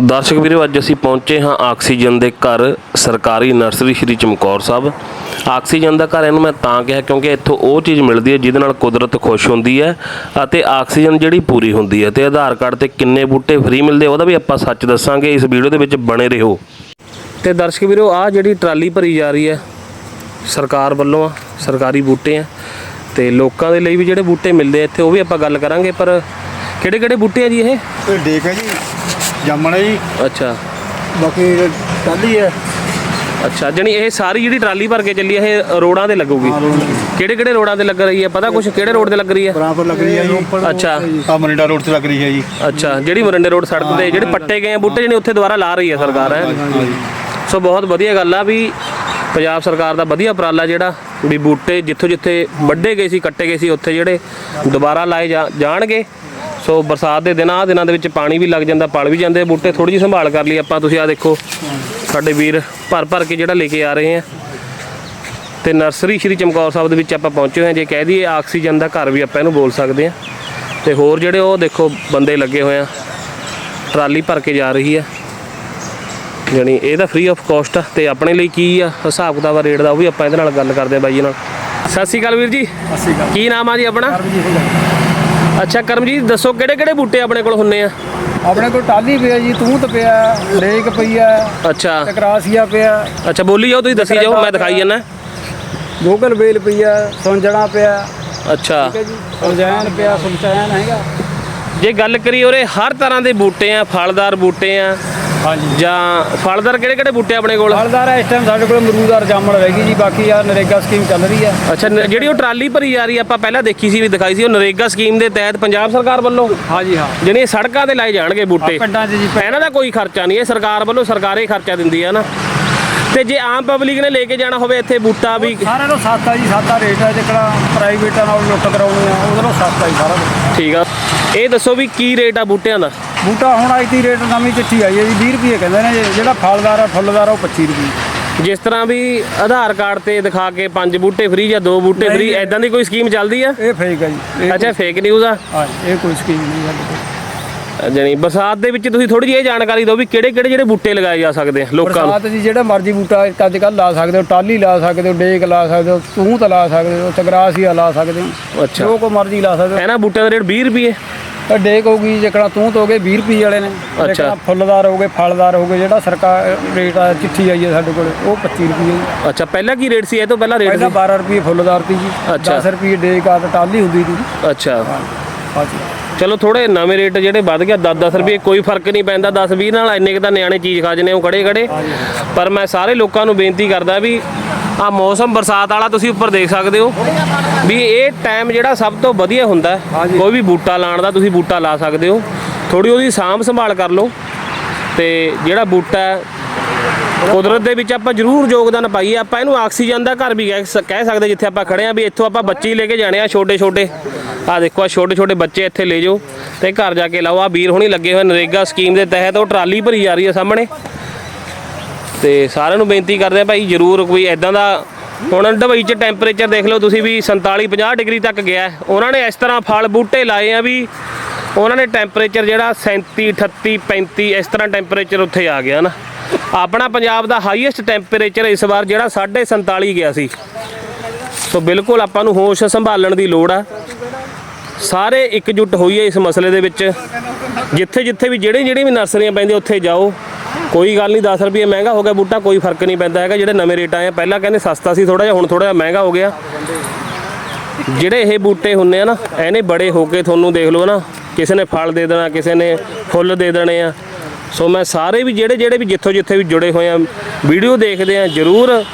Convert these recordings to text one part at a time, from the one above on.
ਦਰਸ਼ਕ ਵੀਰੋ, ਅੱਜ ਅਸੀਂ ਪਹੁੰਚੇ ਹਾਂ ਆਕਸੀਜਨ ਦੇ ਘਰ ਸਰਕਾਰੀ ਨਰਸਰੀ ਸ਼੍ਰੀ ਚਮਕੌਰ ਸਾਹਿਬ। ਆਕਸੀਜਨ ਦਾ ਘਰ ਇਹਨੂੰ ਮੈਂ ਤਾਂ ਕਿਹਾ ਕਿਉਂਕਿ ਇੱਥੋਂ ਉਹ ਚੀਜ਼ ਮਿਲਦੀ ਹੈ ਜਿਹਦੇ ਨਾਲ ਕੁਦਰਤ ਖੁਸ਼ ਹੁੰਦੀ ਹੈ ਅਤੇ ਆਕਸੀਜਨ ਜਿਹੜੀ ਪੂਰੀ ਹੁੰਦੀ ਹੈ ਤੇ ਆਧਾਰ ਕਾਰਡ ਤੇ ਕਿੰਨੇ ਬੂਟੇ ਫ੍ਰੀ ਮਿਲਦੇ ਉਹਦਾ ਵੀ ਆਪਾਂ ਸੱਚ ਦੱਸਾਂਗੇ। ਇਸ ਵੀਡੀਓ ਦੇ ਵਿੱਚ ਬਣੇ ਰਹੋ। ਤੇ ਦਰਸ਼ਕ ਵੀਰੋ, ਆਹ ਜਿਹੜੀ ਟਰਾਲੀ ਭਰੀ ਜਾ ਰਹੀ ਹੈ, ਸਰਕਾਰ ਵੱਲੋਂ ਆ, ਸਰਕਾਰੀ ਬੂਟੇ ਆ ਤੇ ਲੋਕਾਂ ਦੇ ਲਈ ਵੀ ਜਿਹੜੇ ਬੂਟੇ ਮਿਲਦੇ ਇੱਥੇ, ਉਹ ਵੀ ਆਪਾਂ ਗੱਲ ਕਰਾਂਗੇ, ਪਰ ਕਿਹੜੇ ਕਿਹੜੇ ਬੂਟੇ ਆ ਜੀ ਇਹ? ਇਹ ਡੇਕ ਹੈ ਜੀ ਜਾਮਣ ਹੈ ਜੀ। ਅੱਛਾ। ਬਾਕੀ ਟਾਲੀ ਹੈ। ਅੱਛਾ ਜਣੀ ਇਹ ਸਾਰੀ ਜਿਹੜੀ ਟਰਾਲੀ ਭਰ ਕੇ ਚੱਲੀ ਹੈ ਇਹ ਰੋਡਾਂ ਤੇ ਲੱਗੂਗੀ? ਹਾਂ, ਰੋਡ ਤੇ। ਕਿਹੜੇ ਕਿਹੜੇ ਰੋਡਾਂ ਤੇ ਲੱਗ ਰਹੀ ਹੈ ਪਤਾ ਕੁਛ? ਕਿਹੜੇ ਰੋਡ ਤੇ ਲੱਗ ਰਹੀ ਹੈ? ਬਰਾਬਰ ਲੱਗ ਰਹੀ ਹੈ ਜੀ। ਅੱਛਾ। ਆ ਮਰਿੰਡਾ ਰੋਡ ਤੇ ਲੱਗ ਰਹੀ ਹੈ ਜੀ। ਅੱਛਾ ਜਿਹੜੀ ਮਰੰਡੇ ਰੋਡ ਸੜਕ ਤੇ ਜਿਹੜੇ ਪੱਟੇ ਗਏ ਆ ਬੂਟੇ ਜਿਹੜੇ ਉੱਥੇ ਦੁਬਾਰਾ ਲਾ ਰਹੀ ਹੈ ਸਰਕਾਰ ਹੈ? ਸੋ ਬਹੁਤ ਵਧੀਆ ਗੱਲ ਆ ਵੀ ਪੰਜਾਬ ਸਰਕਾਰ ਦਾ ਵਧੀਆ ਉਪਰਾਲਾ ਜਿਹੜਾ ਵੀ ਬੂਟੇ ਜਿੱਥੋਂ ਜਿੱਥੇ ਵੱਡੇ ਗਏ ਸੀ ਕੱਟੇ ਗਏ ਸੀ ਉੱਥੇ ਜਿਹੜੇ ਦੁਬਾਰਾ ਲਾਏ ਜਾ- ਜਾਣਗੇ। ਸੋ ਬਰਸਾਤ ਦੇ ਦਿਨਾਂ ਆ ਦਿਨਾਂ ਦੇ ਵਿੱਚ ਪਾਣੀ ਵੀ ਲੱਗ ਜਾਂਦਾ ਪਲ ਵੀ ਜਾਂਦੇ ਆ ਬੂਟੇ ਥੋੜੀ ਜਿਹੀ ਸੰਭਾਲ ਕਰ ਲਈ ਆਪਾਂ ਤੁਸੀਂ ਆ ਦੇਖੋ ਸਾਡੇ ਵੀਰ ਭਰ ਭਰ ਕੇ ਜਿਹੜਾ ਲੈ ਕੇ ਆ ਰਹੇ ਆ। ਤੇ ਨਰਸਰੀ ਸ਼੍ਰੀ ਚਮਕੌਰ ਸਾਹਿਬ ਦੇ ਵਿੱਚ ਆਪਾਂ ਪਹੁੰਚੇ ਹੋਏ ਹਾਂ ਜੇ ਕਹਿ ਦਈਏ ਆਕਸੀਜਨ ਦਾ ਘਰ ਵੀ ਆਪਾਂ ਇਹਨੂੰ ਬੋਲ ਸਕਦੇ ਆ। ਤੇ ਹੋਰ ਜਿਹੜੇ ਉਹ ਦੇਖੋ ਬੰਦੇ ਲੱਗੇ ਹੋਏ ਆ ਟਰਾਲੀ ਭਰ ਕੇ ਜਾ ਰਹੀ ਆ। ਜਾਣੀ ਇਹ ਤਾਂ ਫ੍ਰੀ ਆਫ ਕਾਸਟ ਆ ਤੇ ਆਪਣੇ ਲਈ ਕੀ ਆ ਹਿਸਾਬ ਕਿਤਾਬ ਆ ਰੇਟ ਦਾ ਉਹ ਵੀ ਆਪਾਂ ਇਹਦੇ ਨਾਲ ਗੱਲ ਕਰਦੇ ਆ ਬਾਈ ਜੀ ਨਾਲ। ਸਤਿ ਸ਼੍ਰੀ ਅਕਾਲ ਵੀਰ ਜੀ। ਅਸੀਂ ਗੱਲ ਕੀ ਨਾਮ ਆ ਜੀ ਆਪਣਾ? ਅੱਛਾ ਕਰਮਜੀਤ ਦੱਸੋ ਕਿਹੜੇ ਕਿਹੜੇ ਬੂਟੇ ਆਪਣੇ ਕੋਲ ਹੁੰਨੇ ਆ? ਆਪਣੇ ਕੋਲ ਟਾਲੀ ਪਿਆ ਜੀ ਤੂਤ ਪਿਆ ਡੇਕ ਪਈ ਹੈ ਅੱਛਾ। ਟਕਰਾਸੀਆ ਪਿਆ। ਅੱਛਾ ਬੋਲੀ ਜਾਓ ਤੁਸੀਂ ਦੱਸੀ ਜਾਓ ਮੈਂ ਦਿਖਾਈ ਜਾਂਦਾ। ਗੋਗਲ ਵੇਲ ਪਈ ਹੈ ਸੁੰਜਣਾ ਪਿਆ। ਅੱਛਾ। ਠੀਕ ਹੈ ਜੀ ਅਰਜੈਨ ਪਿਆ ਸੁਲਚੈਨ ਹੈਗਾ। ਜੇ ਗੱਲ ਕਰੀ ਉਰੇ ਹਰ ਤਰ੍ਹਾਂ ਦੇ ਬੂਟੇ ਆ ਫਲਦਾਰ ਬੂਟੇ ਆ ਹਾਂਜੀ। ਜਾਂ ਫਲਦਾਰ ਕਿਹੜੇ ਕਿਹੜੇ ਬੂਟੇ ਆਪਣੇ ਕੋਲ? ਫਲਦਾਰ ਇਸ ਟਾਈਮ ਸਾਡੇ ਕੋਲ ਅਮਰੂਦਾਰ ਜਾਮਣ ਰਹਿ ਗਈ ਜੀ ਬਾਕੀ ਆ ਨਰੇਗਾ ਸਕੀਮ ਚੱਲ ਰਹੀ ਹੈ ਅੱਛਾ ਨ- ਜਿਹੜੀ ਉਹ ਟਰਾਲੀ ਭਰੀ ਜਾ ਰਹੀ ਆ ਆਪਾਂ ਪਹਿਲਾਂ ਦੇਖੀ ਸੀ ਵੀ ਦਿਖਾਈ ਸੀ ਉਹ ਨਰੇਗਾ ਸਕੀਮ ਦੇ ਤਹਿਤ ਪੰਜਾਬ ਸਰਕਾਰ ਵੱਲੋਂ। ਹਾਂਜੀ ਹਾਂ। ਜਿਹੜੀਆਂ ਸੜਕਾਂ ਤੇ ਲਾਏ ਜਾਣਗੇ ਬੂਟੇ। ਪਿੰਡਾਂ 'ਚ ਜੀ ਇਹਨਾਂ ਦਾ ਕੋਈ ਖਰਚਾ ਨਹੀਂ ਇਹ ਸਰਕਾਰ ਵੱਲੋਂ ਸਰਕਾਰੇ ਖਰਚਾ ਦਿੰਦੀ ਆ ਨਾ। ਤੇ ਜੇ ਆਮ ਪਬਲਿਕ ਨੇ ਲੈ ਕੇ ਜਾਣਾ ਹੋਵੇ ਇੱਥੇ ਬੂਟਾ ਵੀ ਸਾਰਿਆਂ ਨੂੰ ਸਸਤਾ ਜੀ ਸਸਤਾ ਰੇਟ ਹੈ ਜਿਹੜਾ ਪ੍ਰਾਈਵੇਟਾਂ ਨਾਲ ਲੁੱਟ ਕਰਾਉਣੀ ਆ ਉਹਦੇ ਨਾਲੋਂ ਸਸਤਾ ਜੀ ਸਾਰਾ ਕੁਛ। ਠੀਕ ਆ। ਇਹ ਦੱਸੋ ਵੀ ਕੀ ਰੇਟ ਆ ਬੂਟਿਆਂ ਦਾ? ਬੂਟਾ ਹੁਣ ਆਈ ਤੀ ਰੇਟ ਨਵੀਂ ਚਿੱਠੀ ਆਈ ਹੈ ਜੀ 20 ਰੁਪਏ ਕਹਿੰਦੇ ਨੇ। ਜਿਹੜਾ ਫਲਦਾਰ ਆ ਫੁੱਲਦਾਰ ਆ ਉਹ 25 ਰੁਪਏ। ਜਿਸ ਤਰ੍ਹਾਂ ਵੀ ਆਧਾਰ ਕਾਰਡ ਤੇ ਦਿਖਾ ਕੇ ਪੰਜ ਬੂਟੇ ਫ੍ਰੀ ਜਾਂ ਦੋ ਬੂਟੇ ਫ੍ਰੀ ਐਦਾਂ ਦੀ ਕੋਈ ਸਕੀਮ ਚੱਲਦੀ ਆ? ਇਹ ਫੇਕ ਹੈ ਜੀ ਇਹ ਅੱਛਾ ਫੇਕ ਨਿਊਜ਼ ਆ? ਹਾਂ ਇਹ ਕੋਈ ਸਕੀਮ ਨਹੀਂ ਹੈ ਜਾਣੀ ਬਰਸਾਤ ਦੇ ਵਿੱਚ ਤੁਸੀਂ ਥੋੜੀ ਜਿਹੀ ਇਹ ਜਾਣਕਾਰੀ ਦਿਓ ਵੀ ਕਿਹੜੇ ਕਿਹੜੇ ਜਿਹੜੇ ਬੂਟੇ ਲਗਾਏ ਜਾ ਸਕਦੇ ਆ ਲੋਕਾਂ ਨੂੰ? ਬਰਸਾਤ ਜੀ ਜਿਹੜਾ ਮਰਜ਼ੀ ਬੂਟਾ ਅੱਜ ਕੱਲ੍ਹ ਲਾ ਸਕਦੇ ਹੋ ਟਾਲੀ ਲਾ ਸਕਦੇ ਹੋ ਡੇਕ ਲਾ ਸਕਦੇ ਹੋ ਤੂਤ ਲਾ ਸਕਦੇ ਹੋ ਚਗਰਾਸੀਆ ਲਾ ਸਕਦੇ ਹੋ। ਅੱਛਾ। ਜੋ ਕੋ ਮਰਜ਼ੀ ਲਾ ਸਕਦੇ ਇਹਨਾਂ ਬੂਟਿਆਂ ਦਾ ਰੇਟ 20 ਰੁਪਏ। ਹੋ ਡੇਕ ਹੋਊਗੀ ਜੇਕੜਾ ਤੂਤ ਹੋ ਗਏ 20 ਰੁਪਏ ਵਾਲੇ ਨੇ। ਅੱਛਾ। ਜੇਕੜਾ ਫੁੱਲਦਾਰ ਹੋ ਗਏ ਫਲਦਾਰ ਹੋ ਗਏ ਜਿਹੜਾ ਸਰਕਾਰ ਰੇਟ ਆ ਚਿੱਠੀ ਆਈ ਹੈ ਸਾਡੇ ਕੋਲ ਉਹ 25 ਰੁਪਏ ਅੱਛਾ ਪਹਿਲਾਂ ਕੀ ਰੇਟ ਸੀ? ਇਹ ਤੋਂ ਪਹਿਲਾਂ ਰੇਟ ਪਹਿਲਾਂ 12 ਰੁਪਏ ਫੁੱਲਦਾਰ ਤੀ ਜੀ। ਅੱਛਾ। 10 ਰੁਪਏ ਡੇਕ ਆ ਤੇ ਟਾਲੀ ਹੁੰਦੀ ਸੀ ਅੱਛਾ। ਹਾਂਜੀ। ਚਲੋ ਥੋੜੇ ਨਵੇਂ ਰੇਟ ਜਿਹੜੇ ਵੱਧ ਗਿਆ 10-10 ਰੁਪਏ ਕੋਈ ਫ਼ਰਕ ਨਹੀਂ ਪੈਂਦਾ 10-20 ਨਾਲ ਇੰਨੇ ਕੁ ਤਾਂ ਨਿਆਣੇ ਚੀਜ਼ ਖਾ ਜਨੇ ਉਹ ਖੜੇ ਖੜੇ। ਪਰ ਮੈਂ ਸਾਰੇ ਲੋਕਾਂ ਨੂੰ ਬੇਨਤੀ ਕਰਦਾ ਵੀ ਆ ਮੌਸਮ ਬਰਸਾਤ ਵਾਲਾ ਤੁਸੀਂ ਉੱਪਰ ਦੇਖ ਸਕਦੇ ਹੋ ਵੀ ਇਹ ਟਾਈਮ ਜਿਹੜਾ ਸਭ ਤੋਂ ਵਧੀਆ ਹੁੰਦਾ। ਕੋਈ ਵੀ ਬੂਟਾ ਲਾਉਣ ਦਾ ਤੁਸੀਂ ਬੂਟਾ ਲਾ ਸਕਦੇ ਹੋ। ਥੋੜੀ ਉਹਦੀ ਸਾਂਭ ਸੰਭਾਲ ਕਰ ਲਓ ਤੇ ਜਿਹੜਾ ਬੂਟਾ ਕੁਦਰਤ ਦੇ ਵਿੱਚ ਆਪਾਂ ਜ਼ਰੂਰ ਯੋਗਦਾਨ ਪਾਈਏ। ਆਪਾਂ ਇਹਨੂੰ ਆਕਸੀਜਨ ਦਾ ਘਰ ਵੀ ਕਹਿ ਸਕਦੇ ਜਿੱਥੇ ਆਪਾਂ ਖੜੇ ਆ ਵੀ ਇੱਥੋਂ ਆਪਾਂ ਬੱਚੇ ਹੀ ਲੈ ਕੇ ਜਾਣੇ ਆ ਛੋਟੇ ਛੋਟੇ ਆ ਦੇਖੋ ਆ ਛੋਟੇ ਛੋਟੇ ਬੱਚੇ ਇੱਥੇ ਲੈ ਜਾਓ ਤੇ ਘਰ ਜਾ ਕੇ ਲਾਓ। ਆ ਵੀਰ ਹੁਣੀ ਲੱਗੇ ਹੋਏ ਨਰੇਗਾ ਸਕੀਮ ਦੇ ਤਹਿਤ ਉਹ ਟਰਾਲੀ ਭਰੀ ਜਾ ਰਹੀ ਹੈ ਸਾਹਮਣੇ। ਤੇ ਸਾਰਿਆਂ ਨੂੰ ਬੇਨਤੀ ਕਰਦੇ ਆ ਭਾਈ, ਜ਼ਰੂਰ ਕੋਈ ਐਦਾਂ ਦਾ ਹੁਣ ਦੁਬਈ 'ਚ ਟੈਂਪਰੇਚਰ ਦੇਖ ਲਓ ਤੁਸੀਂ ਵੀ 47 50 ਡਿਗਰੀ ਤੱਕ ਗਿਆ ਉਹਨਾਂ ਨੇ ਇਸ ਤਰ੍ਹਾਂ ਫਲ ਬੂਟੇ ਲਾਏ ਆ ਵੀ ਉਹਨਾਂ ਨੇ ਟੈਂਪਰੇਚਰ ਜਿਹੜਾ 37 38 35 ਇਸ ਤਰ੍ਹਾਂ ਟੈਂਪਰੇਚਰ ਉੱਥੇ ਆ ਗਿਆ ਨਾ। ਆਪਣਾ ਪੰਜਾਬ ਦਾ ਹਾਈਐਸਟ ਟੈਂਪਰੇਚਰ ਇਸ ਵਾਰ ਜਿਹੜਾ 47 ਗਿਆ ਸੀ। ਸੋ ਬਿਲਕੁਲ ਆਪਾਂ ਨੂੰ ਹੋਸ਼ ਸੰਭਾਲਣ ਦੀ ਲੋੜ ਆ। ਸਾਰੇ ਇਕਜੁੱਟ ਹੋਈਏ ਇਸ ਮਸਲੇ ਦੇ ਵਿੱਚ। ਜਿੱਥੇ ਜਿੱਥੇ ਵੀ ਜਿਹੜੇ ਜਿਹੜੇ ਵੀ ਨਰਸਰੀਆਂ ਪੈਂਦੀਆਂ, ਉੱਥੇ ਜਾਓ। ਕੋਈ ਗੱਲ ਨਹੀਂ 10 ਰੁਪਏ ਮਹਿੰਗਾ ਹੋ ਗਿਆ ਬੂਟਾ, ਕੋਈ ਫ਼ਰਕ ਨਹੀਂ ਪੈਂਦਾ ਹੈਗਾ, ਜਿਹੜੇ ਨਵੇਂ ਰੇਟ ਆਏ ਆ। ਪਹਿਲਾਂ ਕਹਿੰਦੇ ਸਸਤਾ ਸੀ ਥੋੜਾ ਜਿਹਾ, ਹੁਣ ਥੋੜਾ ਜਿਹਾ ਮਹਿੰਗਾ ਹੋ ਗਿਆ। ਜਿਹੜੇ ਇਹ ਬੂਟੇ ਹੁੰਨੇ ਆ ਨਾ, ਐਨੇ ਬੜੇ ਹੋ ਕੇ ਤੁਹਾਨੂੰ ਦੇਖ ਲਓ ਨਾ, ਕਿਸੇ ਨੇ ਫਲ ਦੇ ਦੇਣਾ, ਕਿਸੇ ਨੇ ਫੁੱਲ ਦੇ ਦੇਣੇ ਆ। ਸੋ ਮੈਂ ਸਾਰੇ ਵੀ ਜਿਹੜੇ ਜਿਹੜੇ ਵੀ ਜਿੱਥੋਂ ਜਿੱਥੇ ਵੀ ਜੁੜੇ ਹੋਏ ਆ, ਵੀਡੀਓ ਦੇਖਦੇ ਆ, ਜਰੂਰ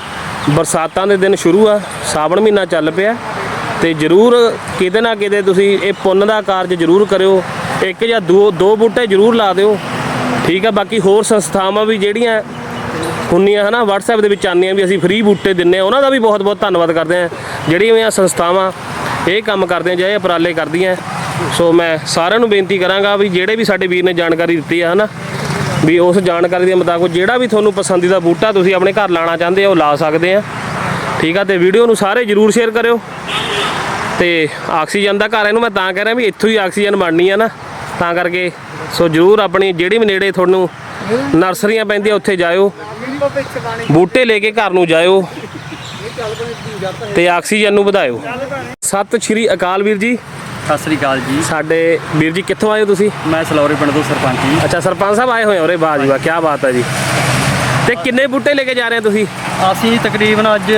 ਬਰਸਾਤਾਂ ਦੇ ਦਿਨ ਸ਼ੁਰੂ ਆ, ਸਾਵਣ ਮਹੀਨਾ ਚੱਲ ਪਿਆ। ਤੇ ਜਰੂਰ ਕਿਤੇ ਨਾ ਕਿਤੇ ਤੁਸੀਂ ਇਹ ਪੁੰਨ ਦਾ ਕਾਰਜ ਜਰੂਰ ਕਰਿਓ, ਇੱਕ ਜਾਂ ਦੋ ਦੋ ਬੂਟੇ ਜਰੂਰ ਲਾ ਦਿਓ। ਠੀਕ ਆ, ਬਾਕੀ ਹੋਰ ਸੰਸਥਾਵਾਂ ਵੀ ਜਿਹੜੀਆਂ ਹੁੰਨੀਆਂ ਹਨਾ, WhatsApp ਦੇ ਵਿੱਚ ਆਉਂਦੀਆਂ ਵੀ ਅਸੀਂ ਫ੍ਰੀ ਬੂਟੇ ਦਿੰਨੇ ਆ ਉਹਨਾਂ ਦਾ ਵੀ ਬਹੁਤ ਬਹੁਤ ਧੰਨਵਾਦ ਕਰਦੇ ਆ ਜਿਹੜੀਆਂ ਵੀ ਆ ਸੰਸਥਾਵਾਂ ਇਹ ਕੰਮ ਕਰਦੀਆਂ ਜਾਂ ਇਹ ਉਪਰਾਲੇ ਕਰਦੀਆਂ, ਸੋ ਮੈਂ ਸਾਰਿਆਂ ਨੂੰ ਬੇਨਤੀ ਕਰਾਂਗਾ ਵੀ ਜਿਹੜੇ ਵੀ ਸਾਡੇ ਵੀਰ ਨੇ ਜਾਣਕਾਰੀ ਦਿੱਤੀ ਆ ਹਨਾ, ਵੀ ਉਸ ਜਾਣਕਾਰੀ ਦੇ ਮੁਤਾਬਕ ਜਿਹੜਾ ਵੀ ਤੁਹਾਨੂੰ ਪਸੰਦੀਦਾ ਬੂਟਾ ਤੁਸੀਂ ਆਪਣੇ ਘਰ ਲਾਣਾ ਚਾਹੁੰਦੇ ਹੋ, ਉਹ ਲਾ ਸਕਦੇ ਆ। ਠੀਕ ਆ, ਤੇ ਵੀਡੀਓ ਨੂੰ ਸਾਰੇ ਜਰੂਰ ਸ਼ੇਅਰ ਕਰਿਓ। ਤੇ ਆਕਸੀਜਨ ਦਾ ਘਰ ਇਹਨੂੰ ਮੈਂ ਤਾਂ ਕਹਿ ਰਿਹਾ ਵੀ ਇੱਥੋਂ ਹੀ ਆਕਸੀਜਨ ਬਣਨੀ ਆ ਨਾ। ਤਾਂ ਕਰਕੇ ਸੋ ਜਰੂਰ ਆਪਣੀ ਜਿਹੜੀ ਵੀ ਨੇੜੇ ਤੁਹਾਨੂੰ ਨਰਸਰੀਆਂ ਪੈਂਦੀਆਂ ਉੱਥੇ ਜਾਇਓ। ਬੂਟੇ ਲੈ ਕੇ ਘਰ ਨੂੰ ਜਾਇਓ ਤੇ ਆਕਸੀਜਨ ਨੂੰ ਵਧਾਇਓ। ਸਤਿ ਸ਼੍ਰੀ ਅਕਾਲ ਵੀਰ ਜੀ। ਸਤਿ ਸ੍ਰੀ ਅਕਾਲ ਜੀ। ਸਾਡੇ ਵੀਰ ਜੀ ਕਿੱਥੋਂ ਆਏ ਹੋ ਤੁਸੀਂ? ਮੈਂ ਸਲੌਰੀ ਪਿੰਡ ਤੋਂ ਸਰਪੰਚ ਜੀ। ਅੱਛਾ ਸਰਪੰਚ ਸਾਹਿਬ ਆਏ ਹੋਏ ਹੋ ਰੇ ਵਾਹ ਜੀ ਵਾਹ ਕੀ ਬਾਤ ਹੈ ਜੀ। ਤੇ ਕਿੰਨੇ ਬੂਟੇ ਲੈ ਕੇ ਜਾ ਰਹੇ ਹੋ ਤੁਸੀਂ? ਅਸੀਂ ਤਕਰੀਬਨ ਅੱਜ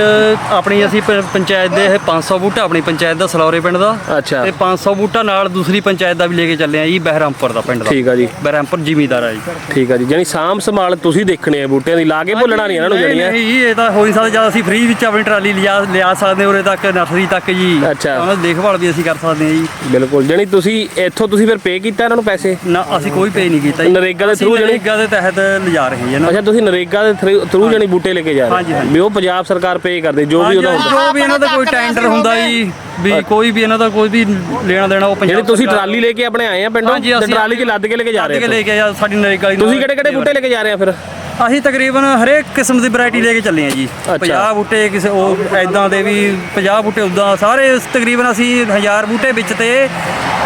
ਆਪਣੀ ਅਸੀਂ ਪ- ਪੰਚਾਇਤ ਦੇ ਇਹ 500 ਬੂਟਾ ਆਪਣੀ ਪੰਚਾਇਤ ਦਾ ਸਲੌਰੇ ਪਿੰਡ ਦਾ। ਅੱਛਾ। ਤੇ 500 ਬੂਟਾ ਨਾਲ ਦੂਸਰੀ ਪੰਚਾਇਤ ਦਾ ਵੀ ਲੈ ਕੇ ਚੱਲੇ ਆ ਜੀ ਬਹਿਰਾਮਪੁਰ ਦਾ ਪਿੰਡ ਦਾ। ਠੀਕ ਆ ਜੀ। ਬਹਿਰਾਮਪੁਰ ਜ਼ਿਮੀਦਾਰ ਆ ਜੀ। ਠੀਕ ਆ ਜੀ। ਜਾਨੀ ਸਾਂਭ ਸੰਭਾਲ ਤੁਸੀਂ ਦੇਖਣੇ ਆ ਬੂਟਿਆਂ ਦੀ ਲਾ ਕੇ ਭੁੱਲਣਾ ਨਹੀਂ ਇਹਨਾਂ ਨੂੰ ਨਹੀਂ, ਜਣੀਆਂ ਨਹੀਂ ਜੀ, ਇਹ ਤਾਂ ਹੋ ਨਹੀਂ ਸਕਦਾ ਜਦ ਅਸੀਂ ਫ੍ਰੀ ਵਿੱਚ ਆਪਣੀ ਟਰਾਲੀ ਲਿਆ ਲਿਆ ਸਕਦੇ ਉਰੇ ਤੱਕ ਨਰਸਰੀ ਤੱਕ ਜੀ। ਅੱਛਾ। ਉਹਨਾਂ ਦੀ ਦੇਖਭਾਲ ਵੀ ਅਸੀਂ ਕਰ ਸਕਦੇ ਹਾਂ ਜੀ। ਬਿਲਕੁਲ। ਜਾਨੀ ਤੁਸੀਂ ਇੱਥੋਂ ਤੁਸੀਂ ਫਿਰ ਪੇ ਕੀਤਾ ਇਹਨਾਂ ਨੂੰ ਪੈਸੇ? ਨਾ ਅਸੀਂ ਕੋਈ ਪੇ ਨਹੀਂ ਕੀਤਾ ਜੀ। ਨਰੇਗਾ ਦੇ ਅਸੀਂ through ਜਿਹੜੀ- ਨਰੇਗਾ ਦੇ ਤਹਿਤ ਲਿਜਾ ਰਹੇ ਜੀ ਇਹਨਾਂ ਅੱਛਾ ਤੁਸੀਂ ਨਰੇਗਾ ਦੇ ਥਰੂ ਜਾਨੀ ਬੂਟੇ ਲੈ ਕੇ ਜਾ ਹਾਂਜੀ, ਰਹੇ। ਹਾਂਜੀ। ਵੀ ਉਹ ਪੰਜਾਬ ਸਰਕਾਰ ਪੇ ਕਰਦੇ ਜੋ ਵੀ ਉਹਦਾ ਹੁੰਦਾ। ਜੋ ਵੀ ਇਹਨਾਂ ਦਾ ਕੋਈ ਟੈਂਡਰ ਹੁੰਦਾ ਜੀ ਵੀ ਕੋਈ ਵੀ ਇਹਨਾਂ ਦਾ ਕੋਈ ਵੀ ਲੈਣਾ ਦੇਣਾ ਉਹ ਪੰਜਾਬ ਜਿਹੜੀ ਤੁਸੀਂ ਟਰਾਲੀ ਲੈ ਕੇ ਆਪਣੇ ਆਏ ਆ ਪਿੰਡੋਂ ਹਾਂਜੀ ਤੇ ਅਸੀਂ ਟਰਾਲੀ 'ਚ ਲੱਦ ਕੇ ਲੈ ਕੇ ਜਾ ਰਹੇ ਕੇ ਹੋ ਲੈ ਕੇ ਆ ਸਾਡੀ ਨਰੇਗਾ ਦੀ ਤੁਸੀਂ ਕਿਹੜੇ ਕਿਹੜੇ ਬੂਟੇ ਲੈ ਕੇ ਜਾ ਰਹੇ ਆ ਫਿਰ? ਅਸੀਂ ਤਕਰੀਬਨ ਹਰੇਕ ਕਿਸਮ ਦੀ ਵੈਰਾਈਟੀ ਲੈ ਕੇ ਚੱਲੇ ਆ ਜੀ। 50 ਬੂਟੇ ਕਿਸੇ ਉਹ ਐਦਾਂ ਦੇ ਵੀ 50 ਬੂਟੇ ਉਦਾਂ ਸਾਰੇ ਤਕਰੀਬਨ ਅਸੀਂ 1000 ਬੂਟੇ ਵਿੱਚ ਤੇ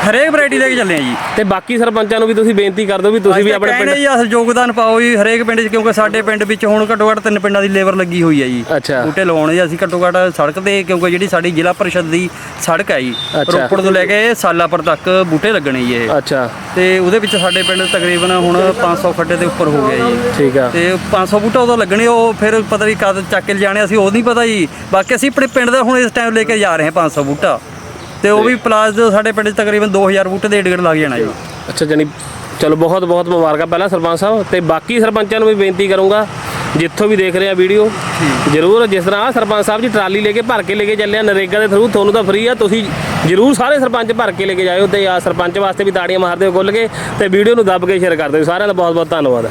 ਹਰੇਕ ਵੈਰਾਈਟੀ ਲੈ ਕੇ ਚੱਲੇ ਆ ਜੀ। ਤੇ ਬਾਕੀ ਸਰਪੰਚਾਂ ਨੂੰ ਵੀ ਤੁਸੀਂ ਬੇਨਤੀ ਕਰ ਦਿਓ ਵੀ ਤੁਸੀਂ ਵੀ ਆਪਣੇ ਪਿੰਡ ਜੀ ਅਸ ਯੋਗਦਾਨ ਪਾਓ ਜੀ ਹਰੇਕ ਪਿੰਡ 'ਚ ਕਿਉਂਕਿ ਸਾਡੇ ਪਿੰਡ ਵਿੱਚ ਹੁਣ ਘੱਟੋ ਘੱਟ ਤਿੰਨ ਪਿੰਡਾਂ ਦੀ ਲੇਬਰ ਲੱਗੀ ਹੋਈ ਹੈ ਜੀ। ਅੱਛਾ। ਬੂਟੇ ਲਾਉਣ ਜੀ ਅਸੀਂ ਘੱਟੋ ਘੱਟ ਸੜਕ ਤੇ ਕਿਉਂਕਿ ਜਿਹੜੀ ਸਾਡੀ ਜ਼ਿਲ੍ਹਾ ਪਰਿਸ਼ਦ ਦੀ ਸੜਕ ਹੈ ਜੀ। ਰੋਪੜ ਤੋਂ ਲੈ ਕੇ ਸਾਲਾਪੁਰ ਤੱਕ ਬੂਟੇ ਲੱਗਣੇ ਜੀ ਇਹ। ਅੱਛਾ। ਤੇ ਉਹਦੇ ਵਿੱਚ ਸਾਡੇ ਪਿੰਡ ਤਕਰੀਬਨ ਹੁਣ 500 ਖੱਡੇ ਦੇ ਉੱਪਰ ਹੋ ਗਿਆ ਜੀ। ਠੀਕ ਆ। ਤੇ 500 ਬੂਟਾ ਉਦੋਂ ਲੱਗਣੇ ਉਹ ਫਿਰ ਪਤਾ ਨਹੀਂ ਕਦ ਚੱਕ ਕੇ ਲਿਜਾਣੇ ਅਸੀਂ ਉਹ ਨਹੀਂ ਪਤਾ ਜੀ। ਬਾਕੀ ਅਸੀਂ ਆਪਣੇ ਪਿੰਡ ਦਾ ਹੁਣ ਇਸ ਟਾਈਮ ਲੈ ਕੇ ਜਾ ਰਹੇ ਹਾਂ 500 ਬੂਟਾ। ਤੇ ਉਹ ਵੀ ਪਲਾਸ ਦੇ ਸਾਡੇ ਪਿੰਡ 'ਚ ਤਕਰੀਬਨ 2000 ਬੂਟੇ ਦੇ ਡੇਢ ਲੱਗ ਜਾਣਾ ਜੀ। ਅੱਛਾ ਜਾਨੀ ਚਲੋ ਬਹੁਤ ਬਹੁਤ ਮੁਬਾਰਕਾਂ ਪਹਿਲਾਂ ਸਰਪੰਚ ਸਾਹਿਬ ਤੇ ਬਾਕੀ ਸਰਪੰਚਾਂ ਨੂੰ ਵੀ ਬੇਨਤੀ ਕਰੂੰਗਾ ਜਿੱਥੋਂ ਵੀ ਦੇਖ ਰਹੇ ਆ ਵੀਡੀਓ ਜਰੂਰ ਜਿਸ ਤਰ੍ਹਾਂ ਆਹ ਸਰਪੰਚ ਸਾਹਿਬ ਜੀ ਟਰਾਲੀ ਲੈ ਕੇ ਭਰ ਕੇ ਲੈ ਕੇ ਚੱਲਿਆ ਨਰੇਗਾ ਦੇ ਥਰੂ ਤੁਹਾਨੂੰ ਤਾਂ ਫ੍ਰੀ ਆ ਤੁਸੀਂ ਜਰੂਰ ਸਾਰੇ ਸਰਪੰਚ ਭਰ ਕੇ ਲੈ ਕੇ ਜਾਇਓ ਤੇ ਆ ਸਰਪੰਚ ਵਾਸਤੇ ਵੀ ਤਾੜੀਆਂ ਮਾਰਦੇ ਹੋ ਖੁੱਲ ਕੇ ਤੇ ਵੀਡੀਓ ਨੂੰ ਦੱਬ ਕੇ ਸ਼ੇਅਰ ਕਰ ਦਿਓ। ਸਾਰਿਆਂ ਦਾ ਬਹੁਤ ਬਹੁਤ ਧੰਨਵਾਦ।